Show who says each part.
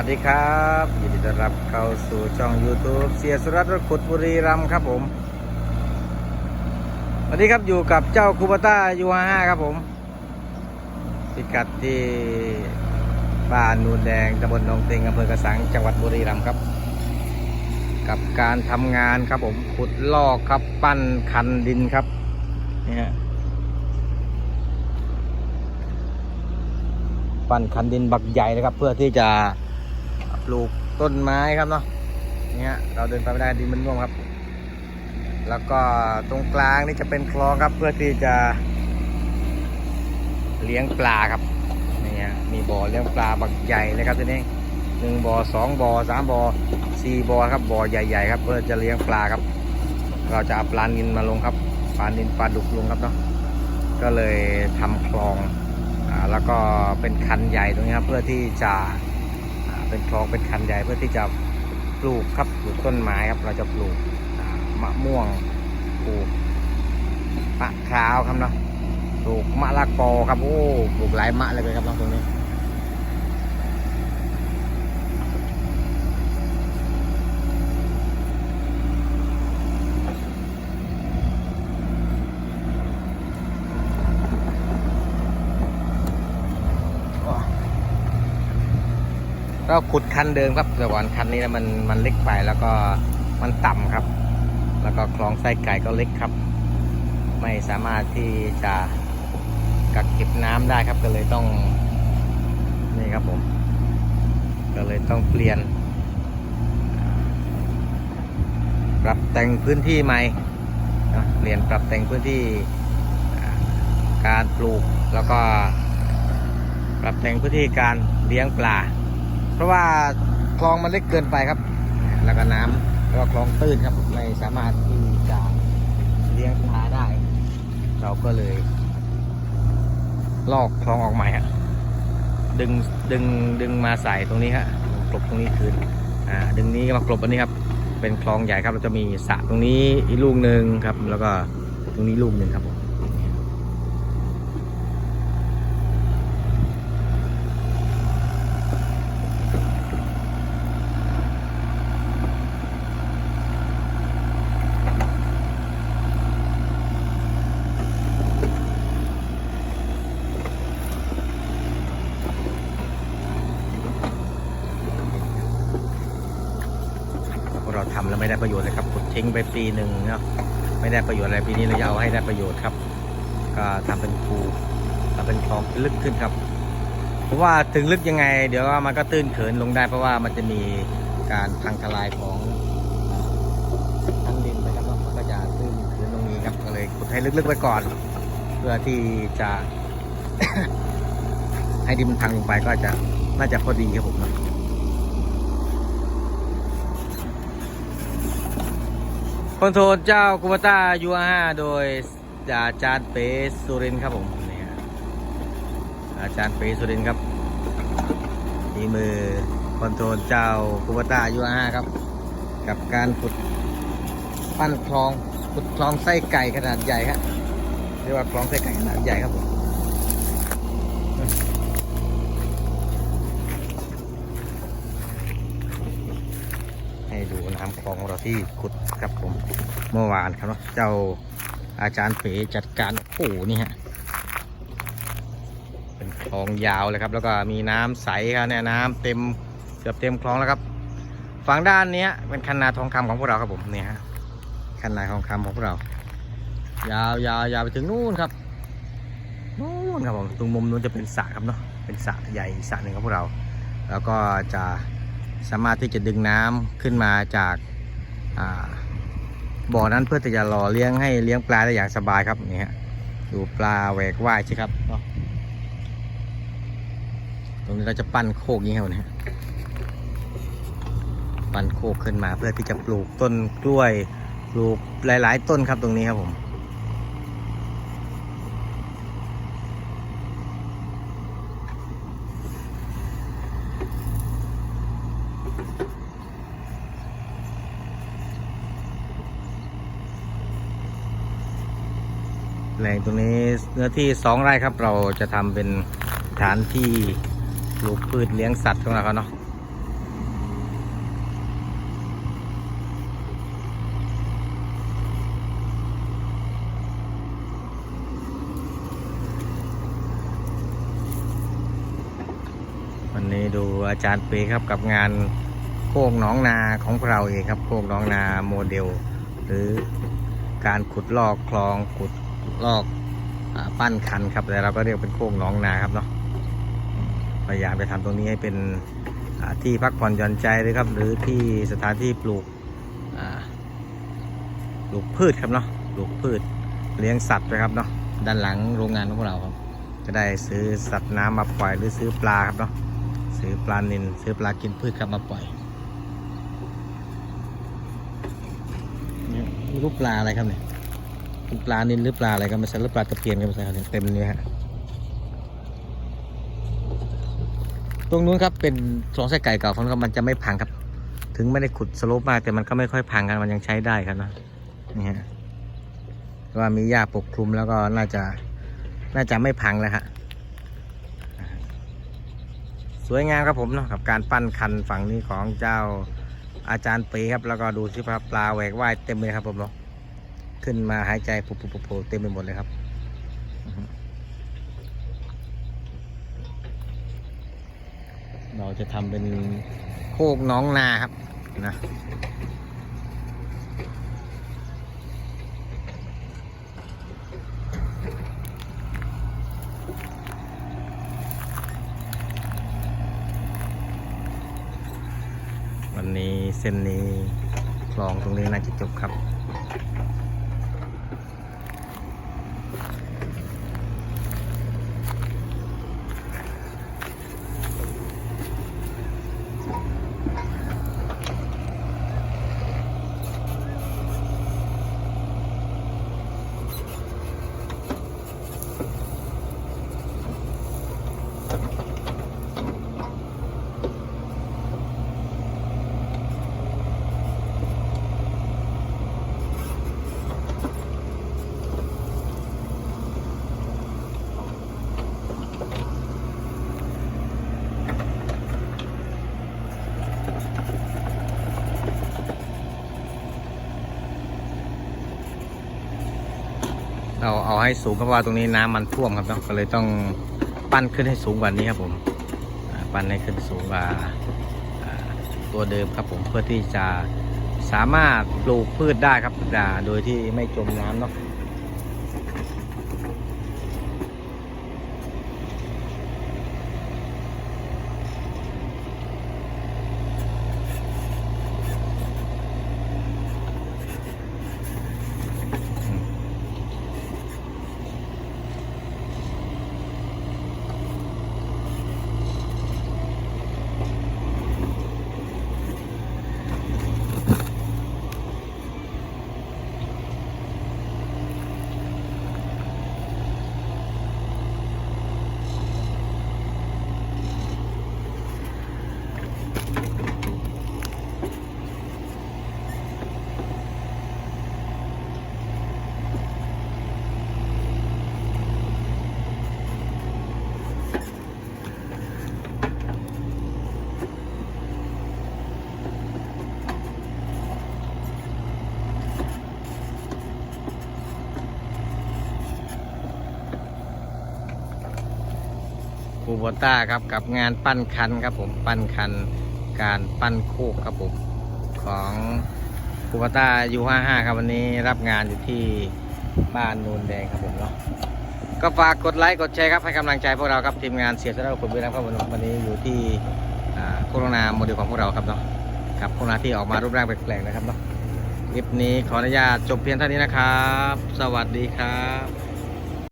Speaker 1: วัสดีครับยินดีต้อนรับเข้าสู่ช่อง YouTube เสียสุรัตน์รถขุดบุรีรัมย์ครับผมสวัสดีครับอยู่กับเจ้าคูบาต้ายูห้าครับผม พิกัดที่บ้านนูนแดงตำบลหนองเต็งอำเภอกระสังจังหวัดบุรีรัมย์ครับ กับการทำงานครับผมขุดลอกครับปั้นคันดินครับนี่ฮะปั้นคันดินบักใหญ่เลยครับ เพื่อที่จะ ปลูกต้นไม้ครับเนาะนี่ฮะเราเดินไปไม่ได้ดินมันร่วงครับ แล้วก็ตรงกลางนี่จะเป็นคลองครับเพื่อที่จะ เลี้ยงปลาครับนี่ฮะมีบ่อเลี้ยงปลาบักใหญ่เลยครับทีนี้หนึ่งบ่อสองบ่อสามบ่อสี่บ่อครับบ่อใหญ่ๆครับ เพื่อจะเลี้ยงปลาครับ เราจะเอาปลานินมาลงครับปลานินปลาดุกลงครับเนาะก็เลยทำคลองอ่าแล้วก็เป็นคันใหญ่ตรงนี้ครับเพื่อที่จะ เป็นคลองเป็นคันใหญ่เพื่อที่จะปลูกครับปลูกต้นไม้ครับเราจะปลูกมะม่วงปลูกมะพร้าวครับเนาะปลูกมะละกอครับโอ้ปลูกหลายมะเลยครับเนาะตรงนี้ ขุดคันเดิมครับแต่ก่อนคันนี้นะมันมันเล็กไปแล้วก็มันต่ำครับ แล้วก็คลองไส้ไก่ก็เล็กครับ ไม่สามารถที่จะกักเก็บน้ำได้ครับก็เลยต้องนี่ครับผม ก็เลยต้องเปลี่ยน ปรับแต่งพื้นที่ใหม่เปลี่ยนปรับแต่งพื้นที่การปลูกแล้วก็ปรับแต่งพื้นที่การเลี้ยงปลา เพราะว่าคลองมันเล็กเกินไปครับ แล้วก็น้ำแล้วก็คลองตื้นครับไม่สามารถที่จะเลี้ยงปลาได้ เราก็เลย ลอกคลองออกใหม่ฮะดึงดึงดึงมาใส่ตรงนี้ฮะกลบตรงนี้คืนอ่าดึงนี้มากลบอันนี้ครับ เป็นคลองใหญ่ครับเราจะมีสระตรงนี้อีกลูกหนึ่งครับ แล้วก็ตรงนี้ลูกหนึ่งครับผมพ วกเราทำแล้วไม่ได้ประโยชน์เลยครับขุดทิ้งไปปีหนึ่งเนาะไม่ได้ประโยชน์อะไรปีนี้เราจะเอาให้ได้ประโยชน์ครับ ก็ทำเป็นคูทำเป็นคลองลึกขึ้นครับ เพราะว่าถึงลึกยังไง เดี๋ยวมันก็ตื้นเขินลงได้เพราะว่ามันจะมีการพังทลายของทั้งดินไปครับเนาะมันก็จะตื้นเขินตรงนี้ครับก็เลยขุดให้ลึกๆไว้ก่อน เพื่อที่จะ ให้ดินมันพังลงไปก็จะน่าจะพอดีครับผมนะ คอนโทรลเจ้ากูมาต้ายูห้าโดยอาจารย์เปสุรินครับผมนี่อาจารย์เปสุรินครับนี่มือคอนโทรลเจ้ากูมาต้ายูห้าครับ กับการขุดปั้นคลองขุดคลองไส้ไก่ขนาดใหญ่ครับเรียกว่าคลองไส้ไก่ขนาดใหญ่ครับผมให้ดูน้ำคลองของเรา ที่ขุดครับผมเมื่อวานครับเนาะเจ้าอาจารย์เป๋จัดการโอ้โหนี่ฮะเป็นคลองยาวเลยครับ แล้วก็มีน้ำใสครับเนี่ยน้ำเต็มเกือบเต็มคลองแล้วครับฝั่งด้านเนี้ยเป็นคันนาทองคำของพวกเราครับผมเนี่ยฮะคันนาทองคำของพวกเรา ยาวยาวยาวไปถึงนู่นครับนู่นครับผมตรงมุมนู้นจะเป็นสระครับเนาะเป็นสระใหญ่สระหนึ่งของพวกเรา แล้วก็จะสามารถที่จะดึงน้ำขึ้นมาจาก บ่อนั้นเพื่อจะหล่อเลี้ยงให้เลี้ยงปลาได้อย่างสบายครับนี่ฮะดูปลาแหวกว่ายใช่ครับตรงนี้เราจะปั้นโคกอย่างนี้ครับนะฮะปั้นโคกขึ้นมาเพื่อที่จะปลูกต้นกล้วยปลูกหลาย ๆ ต้นครับตรงนี้ครับผม แหล่งตรงนี้เนื้อที่สองไร่ครับ เราจะทำเป็นฐานที่ปลูกพืชเลี้ยงสัตว์ของเราเนาะวันนี้ดูอาจารย์ปีครับกับงานโคกหนองนาของเราเองครับโคกหนองนาโมเดล หรือการขุดลอกคลองขุด ลอกอปั้นคันครับแต่เราก็เรียกเป็นโคกหน้องนาครับเนาะพยายามจะทำตรงนี้ให้เป็นที่พักผ่อนหย่อนใจเลยครับ หรือที่สถานที่ปลูกปลูกพืชครับเนาะปลูกพืชเลี้ยงสัตว์นะครับเนาะด้านหลังโรงงานของเราครับ จะได้ซื้อสัตว์น้ำมาปล่อยหรือซื้อปลาครับเนาะซื้อปลานิลซื้อปลากินพืชครับมาปล่อยนี่ยไม่รู้ปลาอะไรครับเนี่ย ปลานิลหรือปลาอะไรครับไม่ใช่หรือปลาตะเพียนครับไม่ใช่ครับเนี่ยเต็มเลยฮะตรงนู้นครับเป็นสองไส้ไก่เก่าของเขามันจะไม่พังครับ ถึงไม่ได้ขุดสโลปมากแต่มันก็ไม่ค่อยพังครับมันยังใช้ได้ครับนะนี่ฮะว่ามีหญ้าปกคลุมแล้วก็น่าจะน่าจะไม่พังแล้วฮะสวยงามครับผมเนาะกับการปั้นคันฝั่งนี้ของเจ้าอาจารย์เปครับ แล้วก็ดูสิครับปลาแหวกว่ายเต็มเลยครับผมเนาะ ขึ้นมาหายใจปุบปุบปุบปุบเต็มไปหมดเลยครับเราจะทำเป็นโคกน้องนาครับนะวันนี้เส้นนี้คลองตรงนี้น่าจะจบครับ เราเอาให้สูงเพราะว่าตรงนี้น้ำมันท่วมครับเนาะก็เลยต้องปั้นขึ้นให้สูงกว่านี้ครับผมปั้นให้ขึ้นสูงกว่าตัวเดิมครับผมเพื่อที่จะสามารถปลูกพืชได้ครับอ่าโดยที่ไม่จมน้ำเนาะ คูโบต้าครับกับงานปั้นคันครับผมปั้นคันการปั้นโคกครับผมของคูโบต้ายูห้าห้าครับวันนี้รับงานอยู่ที่บ้านนูนแดงครับผมเนาะก็ฝากกดไลค์กดแชร์ครับให้กำลังใจพวกเราครับทีมงานเสียสละคนบุรีรัมย์ครับวันนี้อยู่ที่โคโรนาโมเดลของพวกเราครับเนาะกับโคโรนาที่ออกมารูปร่างแปลกๆนะครับเนาะคลิปนี้ขออนุญาตจบเพียงเท่านี้นะครับ สวัสดีครับ